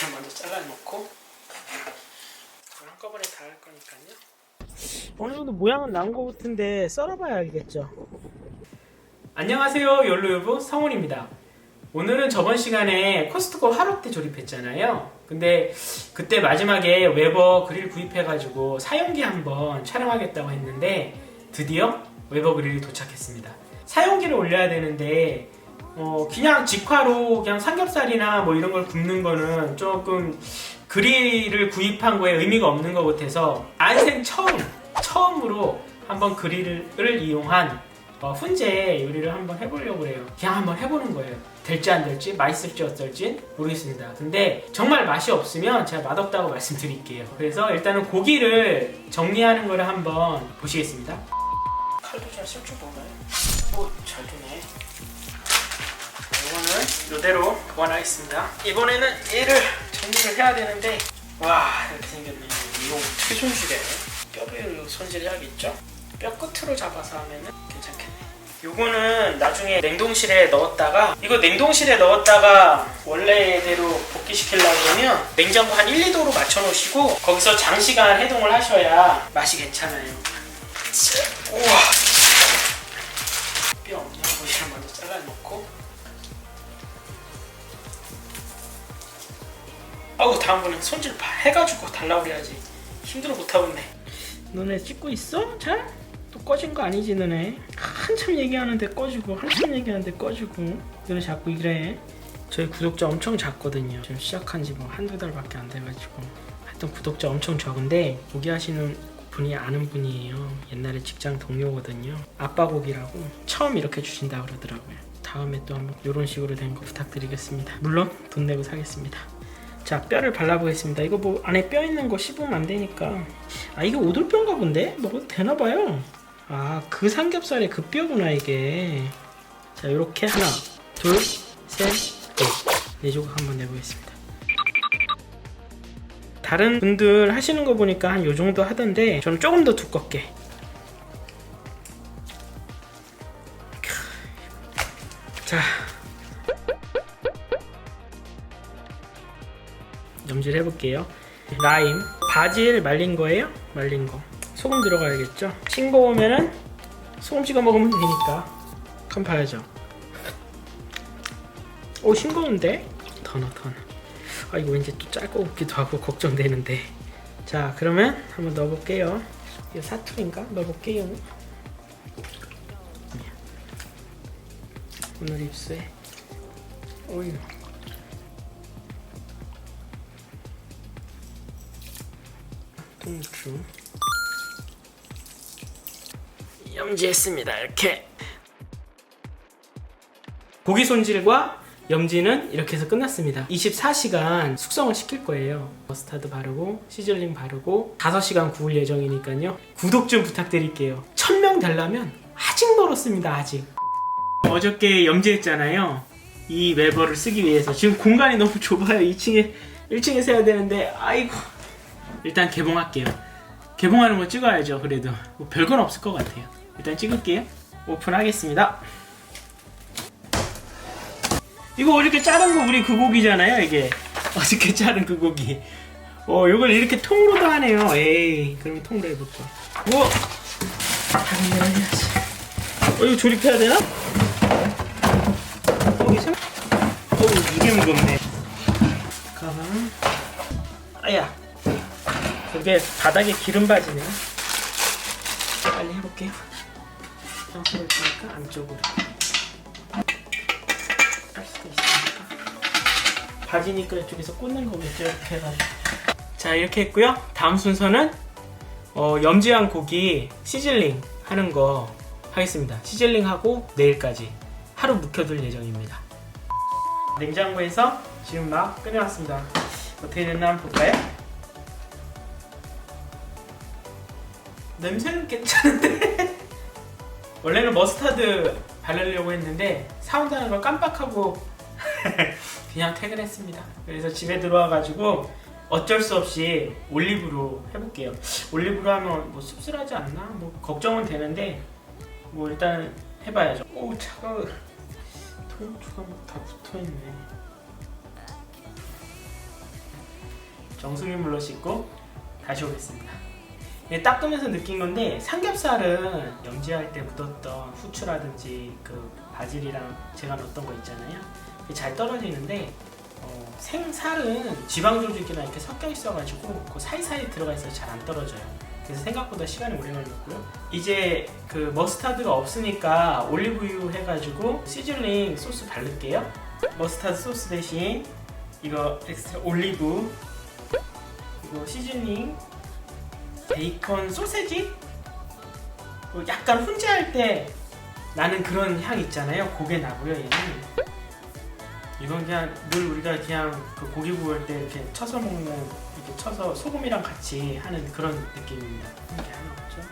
고기를 먼저 잘라놓고 이걸 한꺼번에 다 할 거니까요. 어느 정도 모양은 나온 것 같은데 썰어봐야 알겠죠. 안녕하세요, 욜로유부 성훈입니다. 오늘은 저번 시간에 코스트코 하루 때 조립했잖아요. 근데 그때 마지막에 웨버 그릴 구입해가지고 사용기 한번 촬영하겠다고 했는데 드디어 웨버 그릴이 도착했습니다. 사용기를 올려야 되는데 어, 그냥 직화로 그냥 삼겹살이나 뭐 이런 걸 굽는 거는 조금 그릴을 구입한 거에 의미가 없는 것 같아서 안생 처음 처음으로 한번 그릴을 이용한 어, 훈제 요리를 한번 해보려고 해요. 그냥 한번 해보는 거예요. 될지 안 될지, 맛있을지 어떨지 모르겠습니다. 근데 정말 맛이 없으면 제가 맛없다고 말씀드릴게요. 그래서 일단은 고기를 정리하는 거를 한번 보시겠습니다. 칼도 잘 쓸 줄 몰라요. 오, 잘 되네. 이대로 보관하겠습니다. 이번에는 얘를 정리를 해야 되는데 와 이렇게 생겼네요. 이거 어떻게 손질해? 뼈를 손질해야겠죠? 뼈 끝으로 잡아서 하면은 괜찮겠네. 요거는 나중에 냉동실에 넣었다가 이거 냉동실에 넣었다가 원래대로 복귀시키려고 그러면 냉장고 한 1, 2도로 맞춰 놓으시고 거기서 장시간 해동을 하셔야 맛이 괜찮아요. 자, 우와 아우 다음번엔 손질 봐. 해가지고 달라고 그래야지. 힘들어 못하겠네. 너네 찍고 있어? 잘? 또 꺼진 거 아니지 너네? 한참 얘기하는데 꺼지고 한참 얘기하는데 꺼지고. 너네 자꾸 이래. 저희 구독자 엄청 작거든요. 지금 시작한 지 뭐 한두 달밖에 안 돼가지고. 하여튼 구독자 엄청 적은데 고기 하시는 분이 아는 분이에요. 옛날에 직장 동료거든요. 아빠 고기라고. 처음 이렇게 주신다 그러더라고요. 다음에 또 한번 이런 식으로 된 거 부탁드리겠습니다. 물론 돈 내고 사겠습니다 자 뼈를 발라보겠습니다. 이거 뭐 안에 뼈 있는 거 씹으면 안 되니까. 아 이게 오돌뼈인가 본데? 먹어도 되나봐요. 아 그 삼겹살의 그 뼈구나 이게. 자 이렇게 하나 둘셋넷네 조각 한번 내보겠습니다. 다른 분들 하시는 거 보니까 한 요 정도 하던데 저는 조금 더 두껍게 염질 해볼게요. 라임, 바질 말린 거예요? 말린 거. 소금 들어가야겠죠? 싱거우면은 소금 찍어 먹으면 되니까. 한번 봐야죠. 오 싱거운데? 더 넣어 더 넣어. 아 이거 왠지 또짤것 같기도 하고 걱정되는데. 자 그러면 한번 넣어볼게요. 이거 사투리인가? 넣어볼게요. 오늘 입수에 오이. 통주 염지했습니다 이렇게. 고기 손질과 염지는 이렇게 해서 끝났습니다. 24시간 숙성을 시킬 거예요. 머스타드 바르고 시즐링 바르고 5시간 구울 예정이니까요. 구독 좀 부탁드릴게요. 1000명 되려면 아직 멀었습니다 아직. 어저께 염지했잖아요. 이 웨버를 쓰기 위해서. 지금 공간이 너무 좁아요. 2층에 1층에서 해야 되는데 아이고 일단 개봉할게요. 개봉하는 거 찍어야죠. 그래도 뭐 별건 없을 것 같아요. 일단 찍을게요. 오픈하겠습니다. 이거 어저께 자른 거 우리 그 고기잖아요. 이게 어저께 자른 그 고기. 어, 이걸 이렇게 통으로도 하네요. 에이, 그러면 통으로 해볼까. 우와, 다른 데로 해야지. 어, 이거 조립해야 되나? 어, 이상. 어, 이게 무겁네. 그게 바닥에 기름 바지네요. 빨리 해볼게요. 양쪽을 테니까 안쪽으로 할 수도 있으니까 바지니까 이쪽에서 꽂는 거겠죠 이렇게 해가지고 자 이렇게 했고요. 다음 순서는 어, 염지한 고기 시즐링 하는 거 하겠습니다. 시즐링 하고 내일까지 하루 묵혀둘 예정입니다. 냉장고에서 지금 막 꺼내왔습니다. 어떻게 됐나 한번 볼까요? 냄새는 괜찮은데 원래는 머스타드 바르려고 했는데 사온다는 걸 깜빡하고 그냥 퇴근했습니다. 그래서 집에 들어와가지고 어쩔 수 없이 올리브로 해볼게요. 올리브로 하면 뭐 씁쓸하지 않나? 뭐 걱정은 되는데 뭐 일단 해봐야죠. 오 차가워. 막다 붙어있네. 정수기 물로 씻고 다시 오겠습니다. 예, 닦으면서 느낀 건데 삼겹살은 염지할 때 묻었던 후추라든지 그 바질이랑 제가 넣었던 거 있잖아요. 잘 떨어지는데 어, 생살은 지방 조직이랑 이렇게 섞여 있어가지고 그 사이사이 들어가 있어서 잘 안 떨어져요. 그래서 생각보다 시간이 오래 걸렸고요. 이제 그 머스타드가 없으니까 올리브유 해가지고 시즐링 소스 바를게요. 머스타드 소스 대신 이거 엑스트라 올리브 그리고 시즈닝 베이컨 소세지? 그 약간 훈제할 때 나는 그런 향 있잖아요. 그게 나고요 얘는. 이건 그냥 늘 우리가 그냥 그 고기 구울 때 이렇게 쳐서 먹는 이렇게 쳐서 소금이랑 같이 하는 그런 느낌입니다. 이게 하나 없죠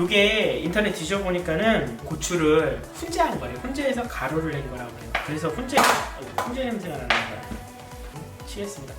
요게 인터넷 뒤져보니까는 고추를 훈제한 거예요. 훈제해서 가루를 낸 거라고 해요. 그래서 훈제, 훈제 냄새가 나는 거예요. 치겠습니다.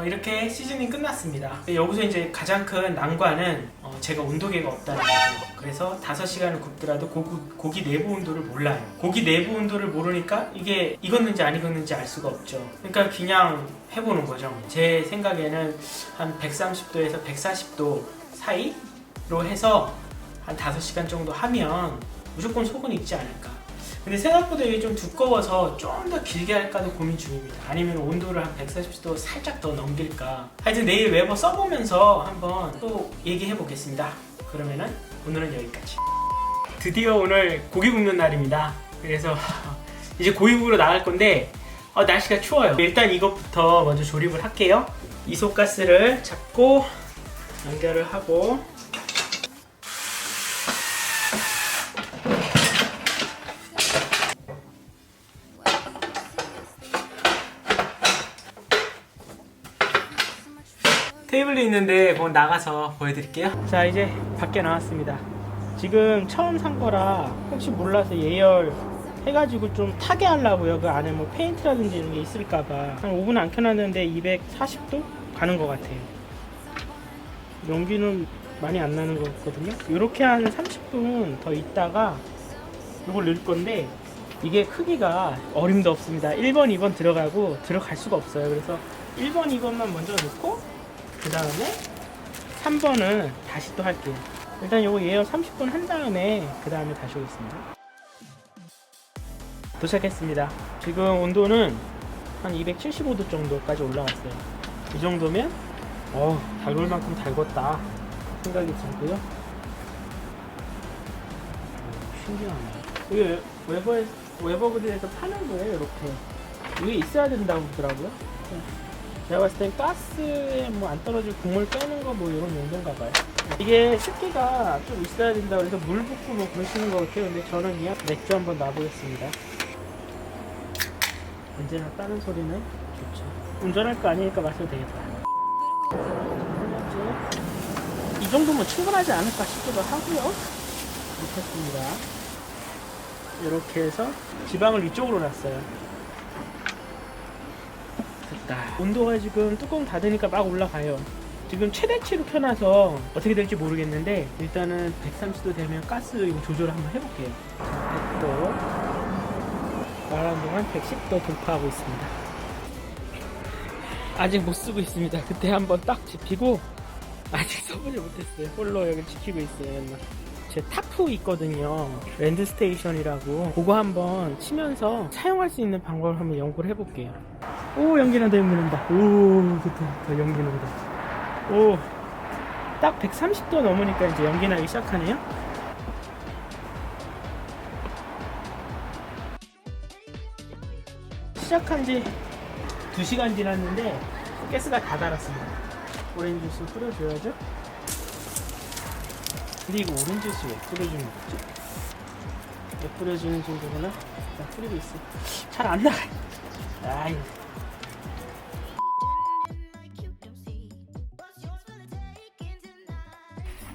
어, 이렇게 시즈닝 끝났습니다. 여기서 이제 가장 큰 난관은 어, 제가 온도계가 없다는 거죠. 그래서 5시간을 굽더라도 고기, 고기 내부 온도를 몰라요. 고기 내부 온도를 모르니까 이게 익었는지 안 익었는지 알 수가 없죠. 그러니까 그냥 해보는 거죠. 제 생각에는 한 130도에서 140도 사이로 해서 한 5시간 정도 하면 무조건 속은 익지 않을까. 근데 생각보다 이게 좀 두꺼워서 좀 더 길게 할까도 고민 중입니다. 아니면 온도를 한 140도 살짝 더 넘길까. 하여튼 내일 웨버 써보면서 한번 또 얘기해 보겠습니다. 그러면은 오늘은 여기까지. 드디어 오늘 고기 굽는 날입니다. 그래서 이제 고기 구우러 나갈 건데 어, 날씨가 추워요. 일단 이것부터 먼저 조립을 할게요. 이소가스를 잡고 연결을 하고 테이블이 있는데 그건 나가서 보여드릴게요. 자 이제 밖에 나왔습니다. 지금 처음 산 거라 혹시 몰라서 예열 해가지고 좀 타게 하려고요. 그 안에 뭐 페인트라든지 이런 게 있을까봐 한 5분 안 켜놨는데 240도 가는 것 같아요. 연기는 많이 안 나는 것 같거든요. 이렇게 한 30분 더 있다가 이걸 넣을 건데 이게 크기가 어림도 없습니다. 1번, 2번 들어가고 들어갈 수가 없어요. 그래서 1번, 2번만 먼저 넣고 그 다음에 3번은 다시 또 할게요. 일단 요거 예열 30분 한 다음에 그 다음에 다시 오겠습니다. 도착했습니다. 지금 온도는 한 275도 정도까지 올라갔어요. 이 정도면 어 달굴 만큼 달궜다 생각이 들고요. 어, 신기하네. 이게 웨버에 웨버그들에서 파는 거예요, 이렇게. 이게 있어야 된다고 그러더라고요. 제가 봤을 땐 가스에 뭐 안 떨어질 국물 빼는 거 뭐 이런 용도인가 봐요. 이게 습기가 좀 있어야 된다 그래서 물 붓고 뭐 그러시는 것 같아요. 근데 저는 그냥 맥주 한번 놔보겠습니다. 언제나 따는 소리는 좋죠. 운전할 거 아니니까 마셔도 되겠다. 이 정도면 충분하지 않을까 싶기도 하고요. 미쳤습니다. 이렇게 해서 지방을 위쪽으로 놨어요. 됐다. 온도가 지금 뚜껑 닫으니까 막 올라가요. 지금 최대치로 켜놔서 어떻게 될지 모르겠는데 일단은 130도 되면 가스 조절을 한번 해볼게요. 자, 100도 말하는 동안 110도 돌파하고 있습니다. 아직 못 쓰고 있습니다. 그때 한번 딱 지피고 아직 써보지 못했어요. 홀로 여기 지키고 있어요. 맨날. 제 타프 있거든요. 랜드 스테이션이라고 그거 한번 치면서 사용할 수 있는 방법을 한번 연구를 해볼게요. 오 연기 난다 연기 난다. 오 좋다 좋다 연기 난다. 오딱 130도 넘으니까 이제 연기 나기 시작하네요. 시작한 지 2시간 지났는데 가스가 다 달았습니다. 오렌지 주스 뿌려줘야죠. 이거 오렌지 주스 왜 뿌려주는 거지? 왜 뿌려주는 정도구나? 나 뿌리고 있어. 잘 안 나가. 아이.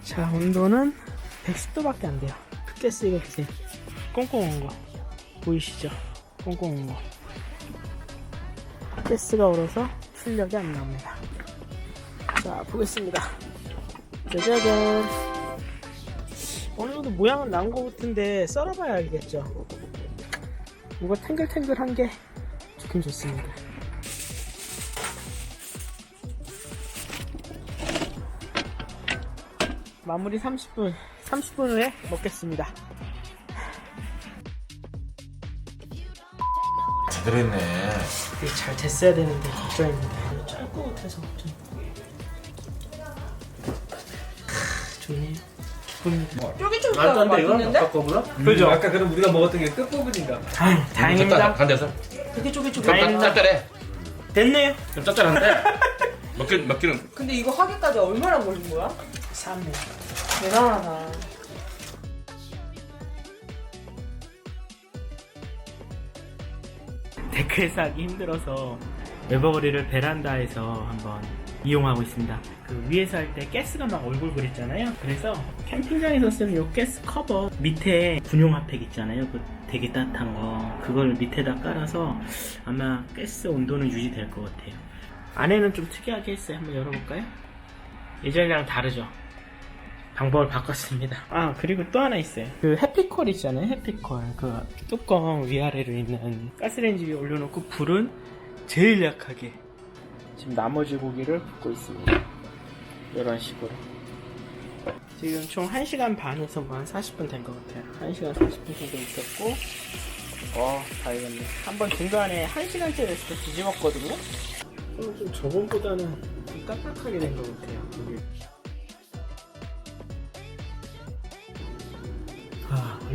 자, 온도는 110도밖에 안 돼요. 이거 보세요. 꽁꽁한 거. 보이시죠? 꽁꽁한 거. 가스가 얼어서 출력이 안 나옵니다. 자, 보겠습니다. 짜자잔. 어느 정도 모양은 나온 것 같은데 썰어봐야 알겠죠. 뭔가 탱글탱글한 게 좋긴 좋습니다. 마무리 30분, 30분 후에 먹겠습니다. 제대로 했네. 이게 잘 됐어야 되는데 걱정입니다. 이거 짤것 같아서 걱정. 크, 좋네요. 기쁩니다. 쫄깃쫄깃하고 맛있는데? 거보다? 그죠? 아까 그럼 우리가 먹었던 게 끝부분인가? 아유, 다행입니다. 간대서. 되게 쫄깃쫄깃. 다행입니다. 짭짤해. 됐네요. 좀 짭짤한데. 먹긴 먹기는 근데 이거 하기까지 얼마나 걸린 거야? 3년. 대단하다. 댓글 쌓기 힘들어서 외버거리를 베란다에서 한번 이용하고 있습니다. 그 위에서 할 때 가스가 막 얼굴 그랬잖아요. 그래서 캠핑장에서 쓰는 요 가스 커버 밑에 군용 핫팩 있잖아요. 그 되게 따뜻한 거 그걸 밑에다 깔아서 아마 가스 온도는 유지될 것 같아요. 안에는 좀 특이하게 했어요. 한번 열어볼까요? 예전이랑 다르죠. 방법을 바꿨습니다. 아 그리고 또 하나 있어요. 그 해피콜 있잖아요. 해피콜 그 뚜껑 위아래로 있는 가스레인지 위에 올려놓고 불은 제일 약하게 지금 나머지 고기를 굽고 있습니다. 이런 식으로. 지금 총 1시간 반에서 뭐 한 40분 된 것 같아요. 1시간 40분 정도 익혔고, 어, 다 익었네. 한번 중간에 1시간째 됐을 때 뒤집었거든요? 어, 좀 저번보다는 좀 딱딱하게 된 것 같아요. 이게.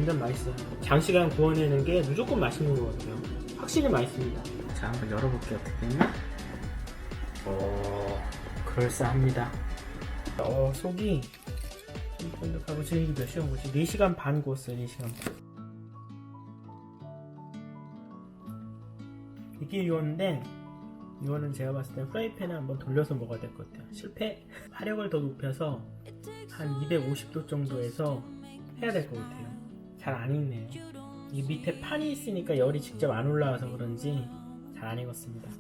완전 맛있어요. 장시간 구워내는 게 무조건 맛있는 것 같아요. 확실히 맛있습니다. 자, 한번 열어볼게요. 어떻게 됐나? 어, 그럴싸합니다. 어, 속이 좀 쫀득하고 지금 이게 몇 시간 구웠지? 4시간 반 구웠어요, 4시간 반. 되게 익었는데, 이거는 제가 봤을 땐 프라이팬에 한번 돌려서 먹어야 될 것 같아요. 실패, 화력을 더 높여서 한 250도 정도에서 해야 될 것 같아요. 잘 안 익네요. 이 밑에 판이 있으니까 열이 직접 안 올라와서 그런지 잘 안 익었습니다.